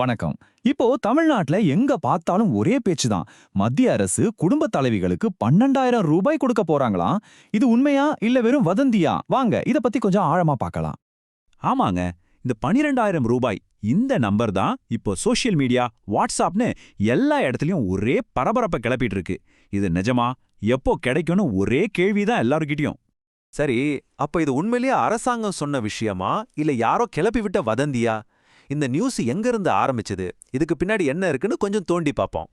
வணக்கம். இப்போ தமிழ்நாட்டுல எங்க பார்த்தாலும் ஒரே பேச்சு தான் மத்திய அரசு குடும்ப தலைவிகளுக்கு பன்னெண்டாயிரம் ரூபாய் கொடுக்க போறாங்களாம் இது உண்மையா இல்ல வெறும் வதந்தியா? வாங்க இத பத்தி கொஞ்சம் ஆழமா பார்க்கலாம். ஆமாங்க இந்த பனிரெண்டாயிரம் ரூபாய் இந்த நம்பர் தான் இப்போ சோஷியல் மீடியா வாட்ஸ்அப்னு எல்லா இடத்துலயும் ஒரே பரபரப்பை கிளப்பிட்டு இருக்கு இது நிஜமா? எப்போ கிடைக்கும்னு ஒரே கேள்விதான் எல்லாருக்கிட்டயும் சரி அப்ப இது உண்மையிலேயே அரசாங்கம் சொன்ன விஷயமா? இல்ல யாரோ கிளப்பி விட்ட வதந்தியா? இந்த நியூஸ் எங்க இருந்து ஆரம்பிச்சது? இதுக்கு பின்னாடி என்ன இருக்குன்னு கொஞ்சம் தோண்டி பார்ப்போம்.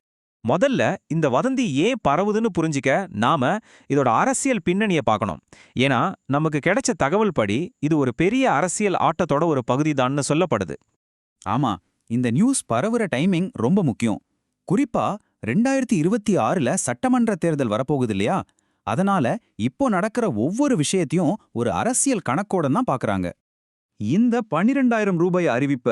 முதல்ல இந்த வதந்தி ஏன் பரவுதுன்னு புரிஞ்சிக்க நாம இதோட அரசியல் பின்னணிய பார்க்கணும். ஏன்னா நமக்கு கிடைச்ச தகவல் படி இது ஒரு பெரிய அரசியல் ஆட்டத்தோட ஒரு பகுதிதான்னு சொல்லப்படுது. ஆமா இந்த நியூஸ் பரவுற டைமிங் ரொம்ப முக்கியம். குறிப்பா ரெண்டாயிரத்தி இருபத்தி ஆறுல சட்டமன்ற தேர்தல் வரப்போகுது இல்லையா? அதனால இப்போ நடக்கிற ஒவ்வொரு விஷயத்தையும் ஒரு அரசியல் கணக்கோட தான் பாக்குறாங்க இந்த பன்னிரெண்டாயிரம் ரூபாய் அறிவிப்ப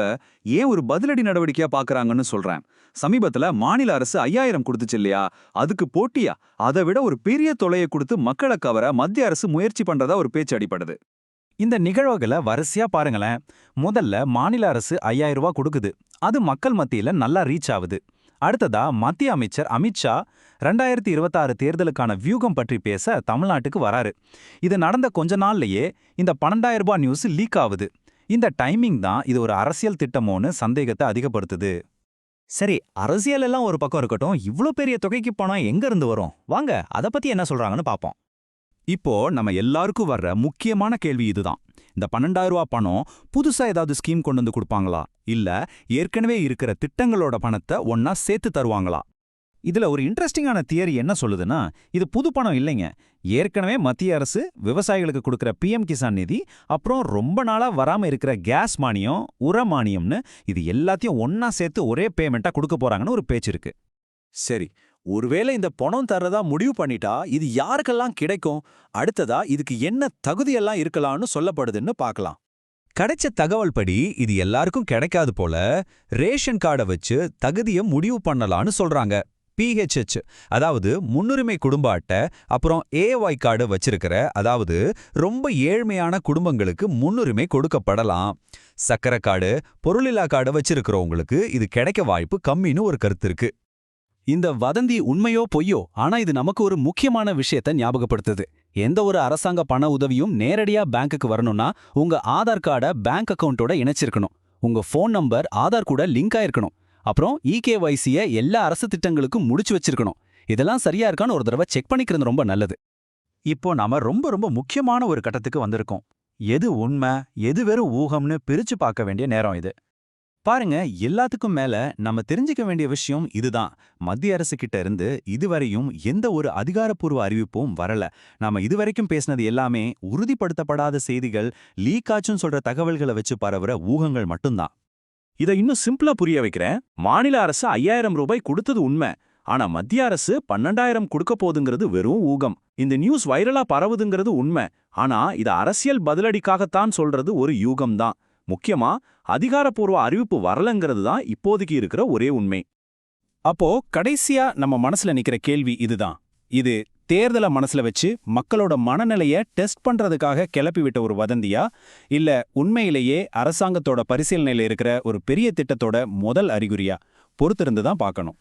ஏன் ஒரு பதிலடி நடவடிக்கையா பாக்குறாங்கன்னு சொல்றேன். சமீபத்துல மாநில அரசு ஐயாயிரம் கொடுத்துச்சு இல்லையா? அதுக்கு போட்டியா? அதை விட ஒரு பெரிய தொலையை கொடுத்து மக்களை கவர மத்திய அரசு முயற்சி பண்றதா ஒரு பேச்சு அடிப்படுது இந்த நிகழ்வுகளை வரிசையா பாருங்களேன். முதல்ல மாநில அரசு ஐயாயிரம் ரூபாய் கொடுக்குது. அது மக்கள் மத்தியில நல்லா ரீச் ஆகுது. அடுத்ததா மத்திய அமைச்சர் அமித்ஷா ரெண்டாயிரத்தி இருபத்தாறு தேர்தலுக்கான வியூகம் பற்றி பேச தமிழ்நாட்டுக்கு வராரு. இது நடந்த கொஞ்ச நாள்லயே இந்த பன்னெண்டாயிரம் ரூபாய் நியூஸ் லீக் ஆகுது. இந்த டைமிங் தான் இது ஒரு அரசியல் திட்டமோன்னு சந்தேகத்தை அதிகப்படுத்துது. சரி அரசியல் எல்லாம் ஒரு பக்கம் இருக்கட்டும் இவ்ளோ பெரிய தொகைக்கு பணம் எங்க இருந்து வரும்? வாங்க அத பத்தி என்ன சொல்றாங்கன்னு பாப்போம். இப்போ நம்ம எல்லாருக்கும் வர்ற முக்கியமான கேள்வி இதுதான். இந்த பன்னெண்டாயிரம் ரூபா பணம் புதுசா ஏதாவது ஸ்கீம் கொண்டு வந்து கொடுப்பாங்களா? இல்ல ஏற்கனவே இருக்கிற திட்டங்களோட பணத்தை ஒன்னா சேர்த்து தருவாங்களா? இதுல ஒரு இன்ட்ரெஸ்டிங்கான தியரி என்ன சொல்லுதுன்னா இது புது பணம் இல்லைங்க. ஏற்கனவே மத்திய அரசு விவசாயிகளுக்கு கொடுக்குற பிஎம் கிசான் நிதி அப்புறம் ரொம்ப நாளா வராம இருக்கிற கேஸ் மானியம் உர மானியம்னு இது எல்லாத்தையும் ஒன்னா சேர்த்து ஒரே பேமெண்ட்டா கொடுக்க போறாங்கன்னு ஒரு பேச்சு இருக்கு. சரி ஒருவேளை இந்த பணம் தர்றதா முடிவு பண்ணிட்டா இது யாருக்கெல்லாம் கிடைக்கும்? அடுத்ததா இதுக்கு என்ன தகுதியெல்லாம் இருக்கலாம்னு சொல்லப்படுதுன்னு பார்க்கலாம். கிடைச்ச தகவல் படி இது எல்லாருக்கும் கிடைக்காது போல ரேஷன் கார்டை வச்சு தகுதியை முடிவு பண்ணலான்னு சொல்றாங்க. பிஹெச்ஹெச் அதாவது முன்னுரிமை குடும்ப அட்டை அப்புறம் ஏஒய் கார்டு வச்சிருக்கிற அதாவது ரொம்ப ஏழ்மையான குடும்பங்களுக்கு முன்னுரிமை கொடுக்கப்படலாம். சக்கரை கார்டு பொருளில்லா கார்டு வச்சிருக்கிறவங்களுக்கு இது கிடைக்க வாய்ப்பு கம்மின்னு ஒரு கருத்து இருக்கு. இந்த வதந்தி உண்மையோ பொய்யோ ஆனா இது நமக்கு ஒரு முக்கியமான விஷயத்த ஞாபகப்படுத்துது. எந்த ஒரு அரசாங்க பண உதவியும் நேரடியா பேங்க்குக்கு வரணும்னா உங்க ஆதார் கார்டை பேங்க் அக்கவுண்டோட இணைச்சிருக்கணும். உங்க ஃபோன் நம்பர் ஆதார் கூட லிங்க் ஆயிருக்கணும். அப்புறம் இகேவைசிய எல்லா அரசு திட்டங்களுக்கும் முடிச்சு வச்சிருக்கணும். இதெல்லாம் சரியா இருக்கான்னு ஒரு தடவை செக் பண்ணிக்கிறது ரொம்ப நல்லது. இப்போ நாம ரொம்ப ரொம்ப முக்கியமான ஒரு கட்டத்துக்கு வந்திருக்கோம். எது உண்மை எது வெறும் ஊகம்னு பிரிச்சு பார்க்க வேண்டிய நேரம் இது. பாருங்க எல்லாத்துக்கும் மேல நம்ம தெரிஞ்சுக்க வேண்டிய விஷயம் இதுதான். மத்திய அரசு கிட்ட இருந்து இதுவரையும் எந்த ஒரு அதிகாரப்பூர்வ அறிவிப்பும் வரல. நாம இதுவரைக்கும் பேசினது எல்லாமே உறுதிப்படுத்தப்படாத செய்திகள் லீக் ஆச்சுன்னு சொல்ற தகவல்களை வச்சு பரவுற ஊகங்கள் மட்டும்தான். இதை இன்னும் சிம்பிளா புரிய வைக்கிறேன். மாநில அரசு ஐயாயிரம் ரூபாய் கொடுத்தது உண்மை. ஆனா மத்திய அரசு பன்னெண்டாயிரம் கொடுக்க போதுங்கிறது வெறும் ஊகம். இந்த நியூஸ் வைரலா பரவுதுங்கிறது உண்மை. ஆனா இது அரசியல் பதிலடிக்காகத்தான் சொல்றது ஒரு யூகம் தான் முக்கியமா அதிகாரப்பூர்வ அறிவிப்பு வரலங்கிறது தான் இப்போதைக்கு இருக்கிற ஒரே உண்மை. அப்போ கடைசியா நம்ம மனசுல நிக்கிற கேள்வி இதுதான். இது தேர்தலை மனசுல வச்சு மக்களோட மனநிலைய டெஸ்ட் பண்றதுக்காக கிளப்பிவிட்ட ஒரு வதந்தியா? இல்ல உண்மையிலேயே அரசாங்கத்தோட பரிசீலனையில இருக்கிற ஒரு பெரிய திட்டத்தோட முதல் அறிகுறியா? பொறுத்திருந்து தான் பார்க்கணும்.